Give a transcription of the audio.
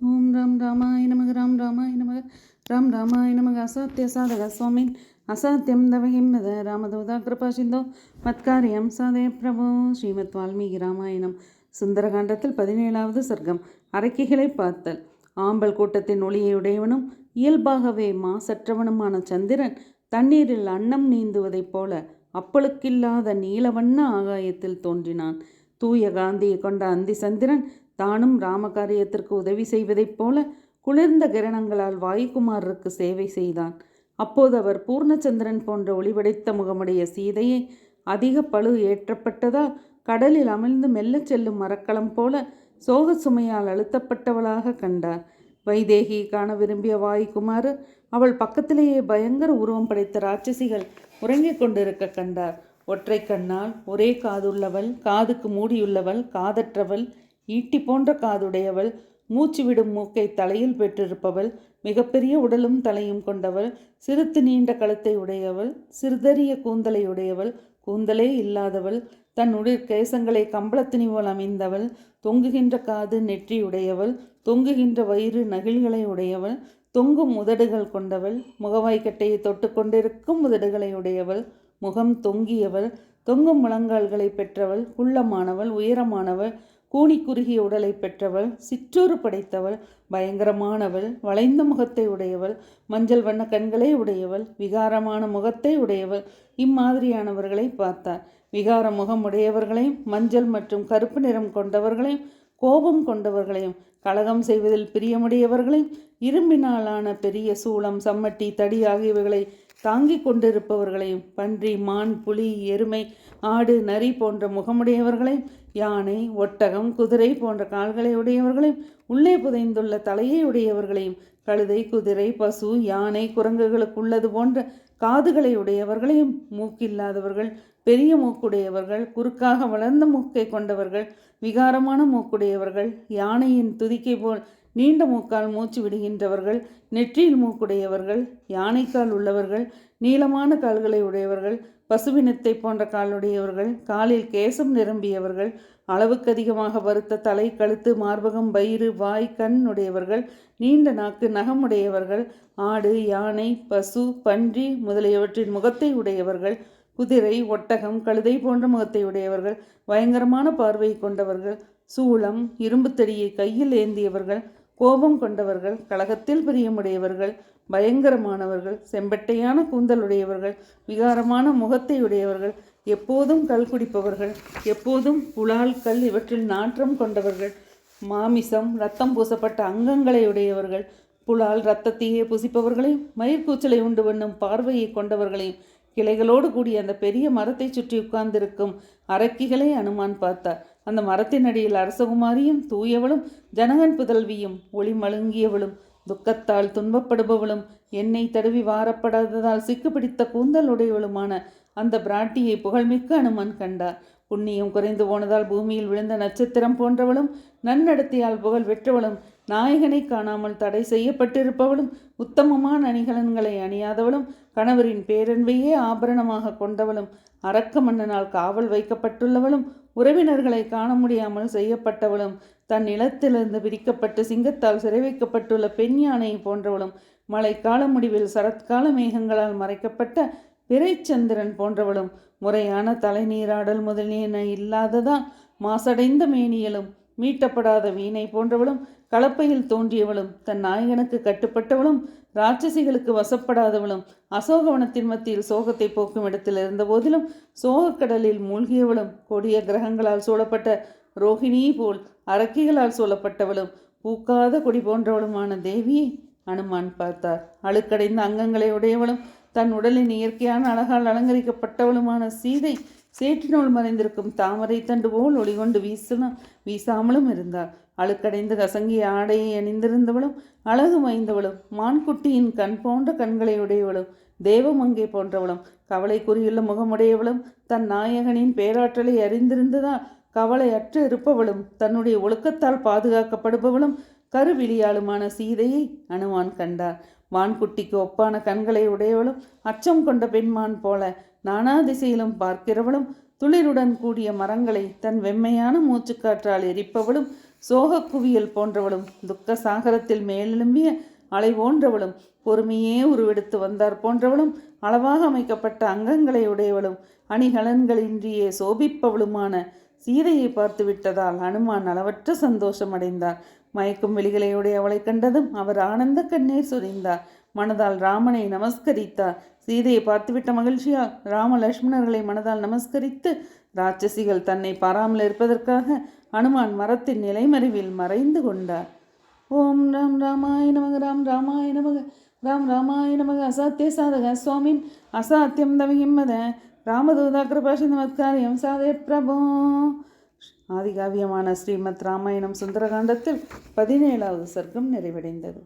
ஓம் ராம் ராமாய நமக ராம் ராமாய நமக ராம் ராமாய நமக. அசாத்திய சாதக சுவாமின் அசாத்தியம் தவகிம் நத ராமதூதா கிருபா சிந்தோ. மத்காரியம் சாதய பிரபு. ஸ்ரீமத் வால்மீகி ராமாயணம். சுந்தரகாண்டத்தில் பதினேழாவது சர்க்கம். அரக்கிகளை பார்த்தல். ஆம்பல் கூட்டத்தின் ஒளியுடையவனும் இயல்பாகவே மாசற்றவனுமான சந்திரன் தண்ணீரில் அன்னம் நீந்துவதைப் போல அப்பளுக்கில்லாத நீலவண்ண ஆகாயத்தில் தோன்றினான். தூய காந்தியை கொண்ட அந்தி சந்திரன் தானும் ராமகாரியத்திற்கு உதவி செய்வதைப் போல குளிர்ந்த கிரணங்களால் வாயுகுமாரருக்கு சேவை செய்தான். அப்போது அவர் பூர்ணச்சந்திரன் போன்ற ஒளிவடைத்த முகமுடைய சீதையை அதிக பழு ஏற்றப்பட்டதால் கடலில் அமிழ்ந்து மெல்லச் செல்லும் மரக்கலம் போல சோக சுமையால் அழுத்தப்பட்டவளாக கண்டார். வைதேகி காண விரும்பிய வாயுகுமார் அவள் பக்கத்திலேயே பயங்கர உருவம் படைத்த ராட்சசிகள் உறங்கிக் கொண்டிருக்க கண்டார். ஒற்றை கண்ணால் ஒரே காதுள்ளவள் காதுக்கு மூடியுள்ளவள் காதற்றவள் ஈட்டி போன்ற காதுடையவள் மூச்சு விடும் மூக்கை தலையில் பெற்றிருப்பவள் மிகப்பெரிய உடலும் தலையும் கொண்டவள் சிறுத்து நீண்ட கழுத்தை உடையவள் சிறுதறிய கூந்தலை உடையவள் கூந்தலே இல்லாதவள் தன் உடற் கேசங்களை கம்பளத்தினி போல் அமைந்தவள் தொங்குகின்ற காது நெற்றி உடையவள் தொங்குகின்ற வயிறு நகிழ்களை உடையவள் தொங்கும் உதடுகள் கொண்டவள் முகவாய்க்கட்டையை தொட்டு கொண்டிருக்கும் உதடுகளை உடையவள் முகம் தொங்கியவள் தொங்கும் முழங்கால்களை பெற்றவள் குள்ளமானவள் உயரமானவள் கூனி குறுகிய உடலை பெற்றவள் சிற்றூறு படைத்தவள் பயங்கரமானவள் வளைந்த முகத்தை உடையவள் மஞ்சள் வண்ண கண்களை உடையவள் விகாரமான முகத்தை உடையவள் இம்மாதிரியானவர்களை பார்த்தார். விகார முகம் உடையவர்களையும் மஞ்சள் மற்றும் கருப்பு நிறம் கொண்டவர்களையும் கோபம் கொண்டவர்களையும் கலகம் செய்வதில் பிரியமுடையவர்களையும் இரும்பினாலான பெரிய சூளம் சம்மட்டி தடி ஆகியவைகளை தாங்கி கொண்டிருப்பவர்களையும் பன்றி மான் புலி எருமை ஆடு நரி போன்ற முகமுடையவர்களையும் யானை ஒட்டகம் குதிரை போன்ற கால்களை உடையவர்களையும் உள்ளே புதைந்துள்ள தலையை உடையவர்களையும் கழுதை குதிரை பசு யானை குரங்குகளுக்கு உள்ளது போன்ற காதுகளை உடையவர்களையும் மூக்கில்லாதவர்கள் பெரிய மூக்குடையவர்கள் குறுக்காக வளர்ந்த மூக்கை கொண்டவர்கள் விகாரமான மூக்குடையவர்கள் யானையின் துதிக்கை போல் நீண்ட மூக்கால் மூச்சு விடுகின்றவர்கள் நெற்றியில் மூக்குடையவர்கள் யானைக்கால் உள்ளவர்கள் நீளமான கால்களை உடையவர்கள் பசுவினத்தை போன்ற காலுடையவர்கள் காலில் கேசம் நிரம்பியவர்கள் அளவுக்கு அதிகமாக வறுத்த தலை கழுத்து மார்பகம் வயிறு வாய் கண் உடையவர்கள் நீண்ட நாக்கு நகமுடையவர்கள் ஆடு யானை பசு பன்றி முதலியவற்றின் முகத்தை உடையவர்கள் குதிரை ஒட்டகம் கழுதை போன்ற முகத்தை உடையவர்கள் பயங்கரமான பார்வை கொண்டவர்கள் சூளம் இரும்புத்தடியை கையில் ஏந்தியவர்கள் கோபம் கொண்டவர்கள் கழகத்தில் பிரியமுடையவர்கள் பயங்கரமானவர்கள் செம்பட்டையான கூந்தலுடையவர்கள் விகாரமான முகத்தை உடையவர்கள் எப்போதும் கல் குடிப்பவர்கள் எப்போதும் புலால் கல் இவற்றில் நாற்றம் கொண்டவர்கள் மாமிசம் ரத்தம் பூசப்பட்ட அங்கங்களை உடையவர்கள் புலால் ரத்தத்தையே புசிப்பவர்களையும் மயிர்கூச்சலை உண்டு பண்ணும் பார்வையை கொண்டவர்களையும் கிளைகளோடு கூடிய அந்த பெரிய மரத்தை சுற்றி உட்கார்ந்திருக்கும் அரக்கிகளை அனுமான் பார்த்தார். அந்த மரத்தின் அடியில் அரசகுமாரியும் தூயவளும் ஜனகன் புதல்வியும் ஒளி மழுங்கியவளும் துக்கத்தால் துன்பப்படுபவளும் எண்ணெய் தடவி வாரப்படாததால் சிக்கு பிடித்த கூந்தல் உடையவளுமான அந்த பிராட்டியை புகழ்மிக்க அனுமன் கண்டார். புண்ணியம் குறைந்து போனதால் பூமியில் விழுந்த நட்சத்திரம் போன்றவளும் நன்னடத்தையால் புகழ் வெற்றவளும் நாயகனை காணாமல் தடை செய்யப்பட்டிருப்பவளும் உத்தமமான அணிகலன்களை அணியாதவளும் கணவரின் பேரன்பையே ஆபரணமாக கொண்டவளும் அரக்க மன்னனால் காவல் வைக்கப்பட்டுள்ளவளும் உறவினர்களை காண முடியாமல் செய்யப்பட்டவளும் தன் நிலத்திலிருந்து பிரிக்கப்பட்டு சிங்கத்தால் சிறை வைக்கப்பட்டுள்ள பெண் யானை போன்றவளும் மழைக்கால முடிவில் சரத்கால மேகங்களால் மறைக்கப்பட்ட பிறைச்சந்திரன் போன்றவளும் முறையான தலைநீராடல் முதலியன இல்லாததால் மாசடைந்த மேனியலும் மீட்டப்படாத வீணை போன்றவளும் கலப்பையில் தோன்றியவளும் தன் நாயகனுக்கு கட்டுப்பட்டவளும் ராட்சசிகளுக்கு வசப்படாதவளும் அசோகவனத்தின் மத்தியில் சோகத்தை போக்கும் இடத்தில் இருந்த போதிலும் சோகக்கடலில் மூழ்கியவளும் கொடிய கிரகங்களால் சூழப்பட்ட ரோஹிணி போல் அரக்கிகளால் சூழப்பட்டவளும் பூக்காத கொடி போன்றவளுமான தேவியை அனுமான் பார்த்தார். அழுக்கடைந்த அங்கங்களை உடையவளும் தன் உடலின் இயற்கையான அழகால் அலங்கரிக்கப்பட்டவளுமான சீதை சேற்றினுள் மறைந்திருக்கும் தாமரை தண்டு போல் ஒளிகொண்டு வீசணும் வீசாமலும் இருந்தாள் அழுக்கடைந்து கசங்கிய ஆடையை அணிந்திருந்தவளும் அழகு மைந்தவளும் மான்குட்டியின் கண் போன்ற கண்களை உடையவளும் தேவமங்கை போன்றவளும் கவலை குறியுள்ள முகமுடையவளும் தன் நாயகனின் பேராற்றலை அறிந்திருந்ததால் கவலையற்று இருப்பவளும் தன்னுடைய ஒழுக்கத்தால் பாதுகாக்கப்படுபவளும் கருவிழியாளுமான சீதையை அனுமான் கண்டார். வான்குட்டிக்கு ஒப்பான கண்களை உடையவளும் அச்சம் கொண்ட பெண்மான் போல நானா திசையிலும் பார்க்கிறவளும் துளிருடன் கூடிய மரங்களை தன் வெம்மையான மூச்சுக்காற்றால் எரிப்பவளும் சோகக் குவியல் போன்றவளும் துக்க சாகரத்தில் மேலெழும்பிய அலை போன்றவளும் பொறுமையே உருவெடுத்து வந்தார் போன்றவளும் அளவாக அமைக்கப்பட்ட அங்கங்களை உடையவளும் அணிகலன்களின்றியே சோபிப்பவளுமான சீதையை பார்த்து விட்டதால் அனுமான் அளவற்ற சந்தோஷம் அடைந்தார். மயக்கும் விழிகளையுடைய அவளை கண்டதும் அவர் ஆனந்த கண்ணீர் சொரிந்தார். மனதால் ராமனை நமஸ்கரித்தார். சீதையை பார்த்துவிட்ட மகிழ்ச்சியால் ராம லட்சுமணர்களை மனதால் நமஸ்கரித்து ராட்சசிகள் தன்னை பாராமல் இருப்பதற்காக அனுமான் மரத்தின் நிலைமறைவில் மறைந்து கொண்டார். ஓம் ராம் ராமாய நமக ராம் ராமாய நமக ராம் ராமாய நமக. அசாத்திய சாதக சுவாமின் அசாத்தியம் தவிகிம்மத ராமதூதா கிருபாஷி நமஸ்காரியம் சாதே பிரபோ. ஆதிகாவியமான ஸ்ரீமத் ராமாயணம் சுந்தரகாண்டத்தில் பதினேழாவது சர்க்கம் நிறைவடைந்தது.